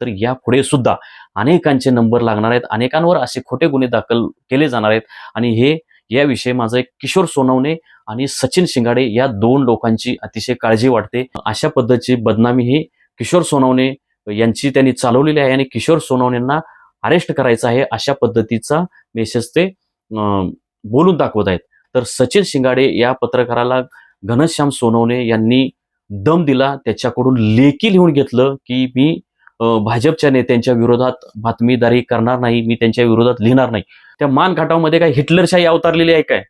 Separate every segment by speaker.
Speaker 1: तर यापुढे सुद्धा अनेकांचे नंबर लागणार आहेत. अनेकांवर असे खोटे गुन्हे दाखल केले जाणार आहेत. आणि हे याविषयी माझं एक किशोर सोनवणे आणि सचिन शिंगाडे या दोन लोकांची अतिशय काळजी वाटते. अशा पद्धतीची बदनामी ही किशोर सोनवणे यांची त्यांनी चालवलेली आहे आणि किशोर सोनवणेंना अरेस्ट करायचं आहे अशा पद्धतीचा मेसेज ते बोलून दाखवत आहेत. तर सचिन शिंगाडे या पत्रकाराला घनश्याम सोनवणे यांनी दम दिला. त्याच्याकडून लेखी लिहून घेतलं की मी भाजपच्या नेत्यांच्या विरोधात बातमीदारी करणार नाही मी त्यांच्या विरोधात लिहिणार नाही. त्या मानघाटामध्ये काय हिटलरशाही अवतारलेली आहे काय?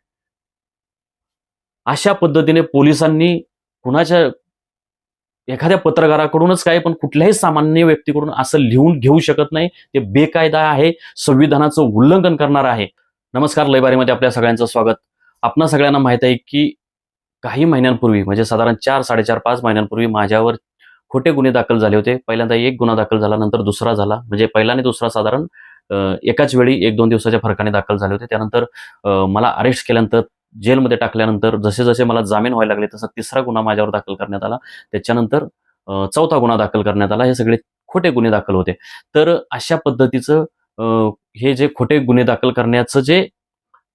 Speaker 1: अशा पद्धतीने पोलिसांनी कुणाच्या एखाद्या पत्रकाराकडूनच काय पण कुठल्याही सामान्य व्यक्तीकडून असं लिहून घेऊ शकत नाही. ते बेकायदा आहे संविधानाचं उल्लंघन करणार आहे. नमस्कार लयबारीमध्ये आपल्या सगळ्यांचं स्वागत. आपणा सगळ्यांना माहीत आहे की काही महिन्यांपूर्वी म्हणजे साधारण चार साडेचार पाच महिन्यांपूर्वी माझ्यावर खोटे गुन्हे दाखल झाले होते. पहिल्यांदा एक गुन्हा दाखल झाला नंतर दुसरा झाला. म्हणजे पहिला आणि दुसरा साधारण एकाच वेळी एक दोन दिवसाच्या फरकाने दाखल झाले होते. त्यानंतर मला अरेस्ट केल्यानंतर जेलमध्ये टाकल्यानंतर जसे जसे मला जामीन व्हायला लागले तसा तिसरा गुन्हा माझ्यावर दाखल करण्यात आला. त्याच्यानंतर चौथा गुन्हा दाखल करण्यात आला. हे सगळे खोटे गुन्हे दाखल होते. तर अशा पद्धतीचं हे जे खोटे गुन्हे दाखल करण्याचं जे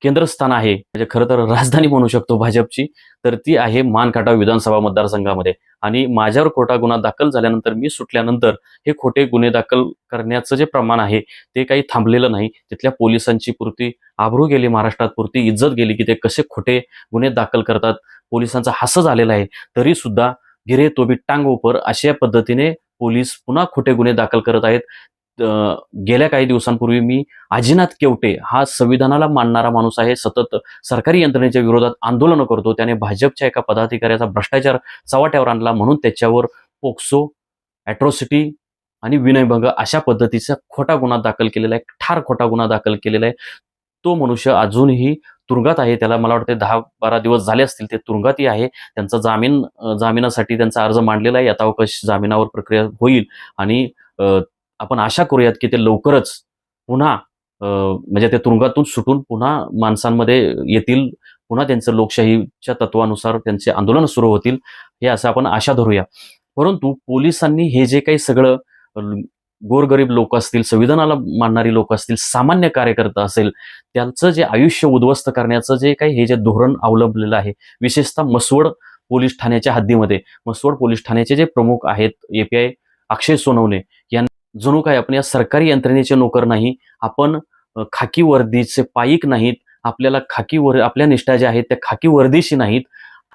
Speaker 1: केंद्रस्थान आहे. म्हणजे खरं तर राजधानी म्हणू शकतो भाजपची. तर ती आहे मानकाटा विधानसभा मतदारसंघामध्ये. आणि माझ्यावर खोटा गुन्हा दाखल झाल्यानंतर मी सुटल्यानंतर हे खोटे गुन्हे दाखल करण्याचं जे प्रमाण आहे ते काही थांबलेलं नाही. तिथल्या पोलिसांची पुरती आबरू गेली महाराष्ट्रात पुरती इज्जत गेली की ते कसे खोटे गुन्हे दाखल करतात. पोलिसांचा हस झालेला आहे. तरी सुद्धा गिरे तोबी टांग उपर अशा पद्धतीने पोलीस पुन्हा खोटे गुन्हे दाखल करत आहेत. गेल्या काही दिवसांपूर्वी मी आजीनाथ केवटे हा संविधानाला मानणारा माणूस आहे. सतत सरकारी यंत्रणेच्या विरोधात आंदोलनं करतो. त्याने भाजपच्या एका पदाधिकाऱ्याचा भ्रष्टाचार चव्हाट्यावर आणला म्हणून त्याच्यावर पोक्सो ॲट्रॉसिटी आणि विनयभंग अशा पद्धतीचा खोटा गुन्हा दाखल केलेला आहे. ठार खोटा गुन्हा दाखल केलेला आहे. तो मनुष्य अजूनही तुरुंगात आहे. त्याला मला वाटते दहा बारा दिवस झाले असतील ते तुरुंगातही आहे. त्यांचा जामीन जामिनासाठी त्यांचा अर्ज मांडलेला आहे. यथावकाश जामिनावर प्रक्रिया होईल आणि आपण आशा करूयात की ते लवकरच पुन्हा म्हणजे ते तुरुंगातून सुटून पुन्हा माणसांमध्ये येतील पुन्हा त्यांचं लोकशाहीच्या तत्वानुसार त्यांचे आंदोलन सुरू होतील हे असं आपण आशा धरूया. परंतु पोलिसांनी हे जे काही सगळं गोरगरीब लोक असतील संविधानाला मानणारी लोक असतील सामान्य कार्यकर्ता असेल त्यांचं जे आयुष्य उद्ध्वस्त करण्याचं जे काही हे जे धोरण अवलंबलेलं आहे विशेषतः मसवड पोलीस ठाण्याच्या हद्दीमध्ये मसवड पोलीस ठाण्याचे जे प्रमुख आहेत एपीआय अक्षय सोनवणे जणू काय आपण या सरकारी यंत्रणेचे नोकर नाही आपण खाकी वर्दीचे पायिक नाहीत आपल्याला खाकी वर आपल्या निष्ठा ज्या आहेत त्या खाकी वर्दीशी नाहीत.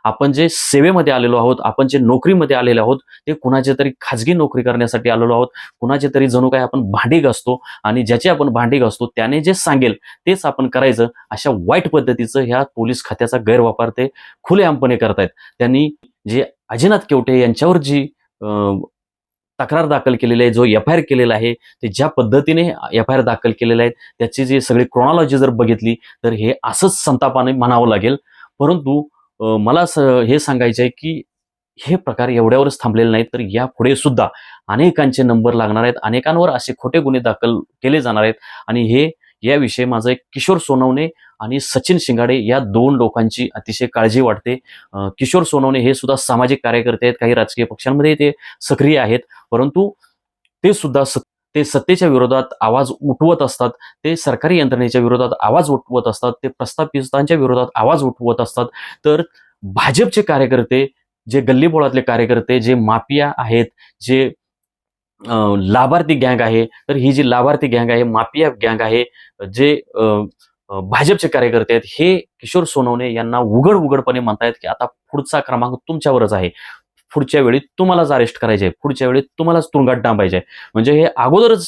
Speaker 1: आपण जे सेवेमध्ये आलेलो आहोत आपण जे नोकरीमध्ये आलेलो आहोत ते कुणाचे तरी खाजगी नोकरी करण्यासाठी आलेलो आहोत कुणाचे तरी जणू काय आपण भांडी घासतो आणि ज्याचे आपण भांडी घासतो त्याने जे सांगेल तेच आपण करायचं अशा वाईट पद्धतीचं ह्या पोलीस खात्याचा गैरवापर ते खुलेआमपणे करतायत. त्यांनी जे अजिनाथ केवटे यांच्यावर जी तक्रार दाखल केलेली आहे जो एफ आय आर केलेला आहे ते ज्या पद्धतीने एफ आय आर दाखल केलेले आहेत त्याची जी सगळी क्रोनॉलॉजी जर बघितली तर हे असंच संतापाने म्हणावं लागेल. परंतु मला स- हे सांगायचं आहे की हे प्रकार एवढ्यावरच थांबलेले नाहीत तर यापुढे सुद्धा अनेकांचे नंबर लागणार आहेत अनेकांवर असे खोटे गुन्हे दाखल केले जाणार आहेत. आणि हे याविषयी माझं एक किशोर सोनवणे आणि सचिन शिंगाडे या दोन लोकांची अतिशय काळजी वाटते. किशोर सोनवणे हे सुद्धा सामाजिक कार्यकर्ते आहेत काही राजकीय पक्षांमध्ये ते सक्रिय आहेत. परंतु ते सुद्धा स- ते सत्तेच्या विरोधात आवाज उठवत असतात ते सरकारी यंत्रणेच्या विरोधात आवाज उठवत असतात ते प्रस्थापितांच्या विरोधात आवाज उठवत असतात. तर भाजपचे कार्यकर्ते जे गल्लीबोळातले कार्यकर्ते जे माफिया आहेत जे लाभार्थी गँग आहे. तर ही जी लाभार्थी गँग आहे माफिया गँग आहे जे भाजपचे कार्यकर्ते आहेत हे किशोर सोनवणे यांना उघड उघडपणे म्हणतायत की आता पुढचा क्रमांक तुमच्यावरच आहे. पुढच्या वेळी तुम्हालाच अरेस्ट करायचे आहे. पुढच्या वेळी तुम्हालाच तुरुंगात डांबायचे आहे. म्हणजे हे अगोदरच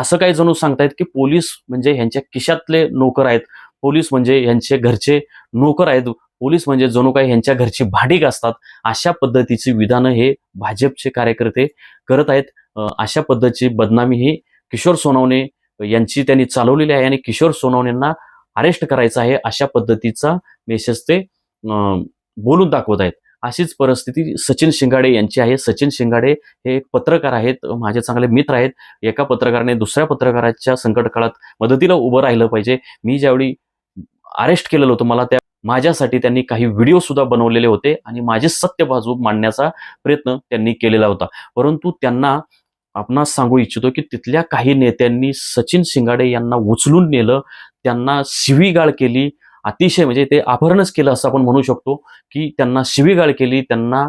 Speaker 1: असं काही जणू सांगतायत की पोलीस म्हणजे ह्यांच्या किशातले नोकर आहेत. पोलीस म्हणजे ह्यांचे घरचे नोकर आहेत. पोलीस म्हणजे जणू काही ह्यांच्या घरची भांडी असतात अशा पद्धतीची विधानं हे भाजपचे कार्यकर्ते करत आहेत. अशा पद्धतीची बदनामी ही किशोर सोनवणे यांची त्यांनी चालवलेली आहे आणि किशोर सोनवणेंना अरेस्ट करायचं आहे अशा पद्धतीचा मेसेज ते बोलून दाखवत आहेत. अशीच परिस्थिती सचिन शिंगाडे यांची आहे. सचिन शिंगाडे हे एक पत्रकार आहेत माझे चांगले मित्र आहेत. एका पत्रकाराने दुसऱ्या पत्रकाराच्या संकट काळात मदतीला उभं राहिलं पाहिजे. मी ज्यावेळी अरेस्ट केलेलं होतं मला त्या माझ्यासाठी त्यांनी काही व्हिडिओ सुद्धा बनवलेले होते आणि माझी सत्य बाजू मांडण्याचा प्रयत्न त्यांनी केलेला होता. परंतु त्यांना आपणास सांगू इच्छितो की तिथल्या काही नेत्यांनी सचिन शिंगाडे यांना उचलून नेलं त्यांना शिवीगाळ केली अतिशय म्हणजे ते आभरणच केलं असं आपण म्हणू शकतो की त्यांना शिवीगाळ केली त्यांना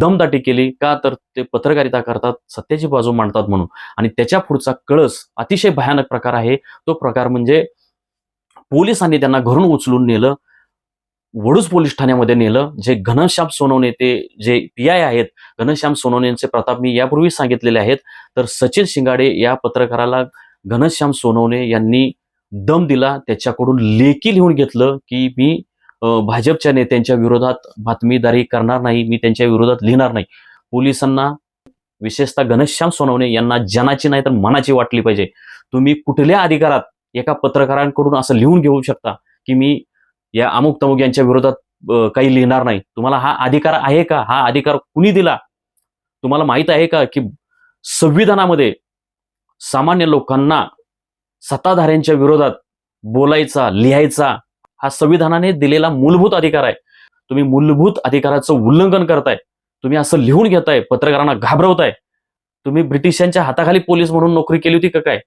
Speaker 1: दमदाटी केली का तर ते पत्रकारिता करतात सत्याची बाजू मांडतात म्हणून. आणि त्याच्या पुढचा कळस अतिशय भयानक प्रकार आहे. तो प्रकार म्हणजे पोलिसांनी त्यांना घरून उचलून नेलं वडूज पोलीस ठाण्यामध्ये नेलं. जे घनश्याम सोनवणे ते जे पी आय आहेत घनश्याम सोनवणे यांचे प्रताप मी यापूर्वी सांगितलेले आहेत. तर सचिन शिंगाडे या पत्रकाराला घनश्याम सोनवणे यांनी दम दिला. त्याच्याकडून लेखी लिहून घेतलं की मी भाजपच्या नेत्यांच्या विरोधात बातमीदारी करणार नाही मी त्यांच्या विरोधात लिहिणार नाही. पोलिसांना विशेषतः घनश्याम सोनवणे यांना जनाची नाही तर मनाची वाटली पाहिजे. तुम्ही कुठल्या अधिकारात एका पत्रकारांकडून असं लिहून घेऊ शकता की मी या अमुक तमुक यांच्या विरोधात काही लिहिणार नाही. तुम्हाला हा अधिकार आहे का? हा अधिकार कुणी दिला? तुम्हाला माहीत आहे का की संविधानामध्ये सामान्य लोकांना सत्ताधाऱ्यांच्या विरोधात बोलायचा लिहायचा हा संविधानाने दिलेला मूलभूत अधिकार आहे. तुम्ही मूलभूत अधिकाराचं उल्लंघन करताय. तुम्ही असं लिहून घेताय पत्रकारांना घाबरवताय. तुम्ही ब्रिटिशांच्या हाताखाली पोलीस म्हणून नोकरी केली होती का काय?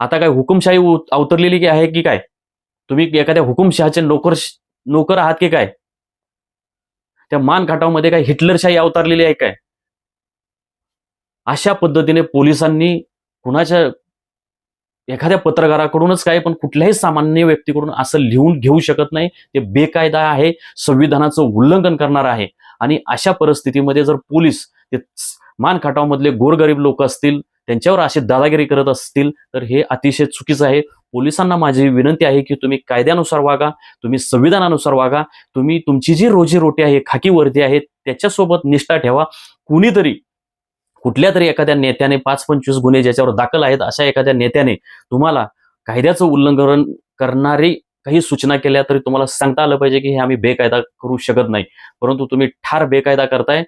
Speaker 1: आता काय हुकुमशाही अवतरलेली की आहे की काय? तुम्ही एखाद्या हुकुमशहाचे नोकर नोकर आहात की काय? त्या मानकाटामध्ये काय हिटलरशाही अवतारलेली आहे काय? अशा पद्धतीने पोलिसांनी कुणाच्या एखाद्या पत्रकाराकडूनच काय पण कुठल्याही सामान्य व्यक्तीकडून असं लिहून घेऊ शकत नाही. ते बेकायदा आहे संविधानाचं उल्लंघन करणार आहे. आणि अशा परिस्थितीमध्ये जर पोलीस ते मानखाटावमधले गोरगरीब लोक असतील त्यांच्यावर अशी दादागिरी करत असतील तर हे अतिशय चुकीचं आहे. पोलिसांना माझी विनंती आहे की तुम्ही कायद्यानुसार वागा तुम्ही संविधानानुसार वागा तुम्ही तुमची जी रोजीरोटी आहे खाकी वर्दी आहे त्याच्यासोबत निष्ठा ठेवा. कुणीतरी कुठल्या तरी एखाद्या नेत्याने पाच पंचवीस गुन्हे ज्याच्यावर दाखल आहेत अशा एखाद्या नेत्याने तुम्हाला कायद्याचं उल्लंघन करणारी काही सूचना केल्या तरी तुम्हाला सांगता आलं पाहिजे की हे आम्ही बेकायदा करू शकत नाही. परंतु तुम्ही ठार बेकायदा करताय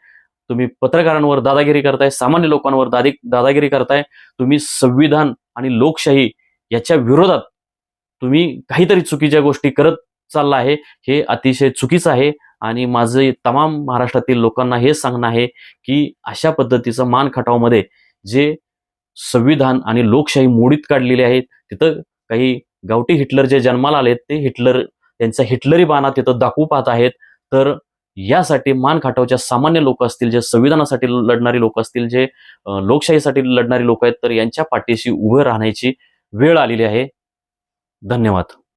Speaker 1: तुम्ही पत्रकारांवर दादागिरी करताय सामान्य लोकांवर दादी दादागिरी करताय तुम्ही संविधान आणि लोकशाही याच्या विरोधात तुम्ही काहीतरी चुकीच्या गोष्टी करत चालला आहे हे अतिशय चुकीचं आहे आणि माझे तमाम महाराष्ट्रातील लोकांना हे सांगणं आहे की अशा पद्धतीचं मान खटावमध्ये जे संविधान आणि लोकशाही मोडीत काढलेली आहेत तिथं काही गावठी हिटलर जे जन्माला आलेत ते हिटलर त्यांचा हिटलरी बाणा तिथं दाखवू पाहत आहेत तर यासाठी मान खाटावच्या सामान्य लोक असतील जे संविधानासाठी लढणारी लोक असतील जे लोकशाहीसाठी लढणारी लोक आहेत तर यांच्या पाठीशी उभे राहण्याची वेळ आलेली आहे. धन्यवाद.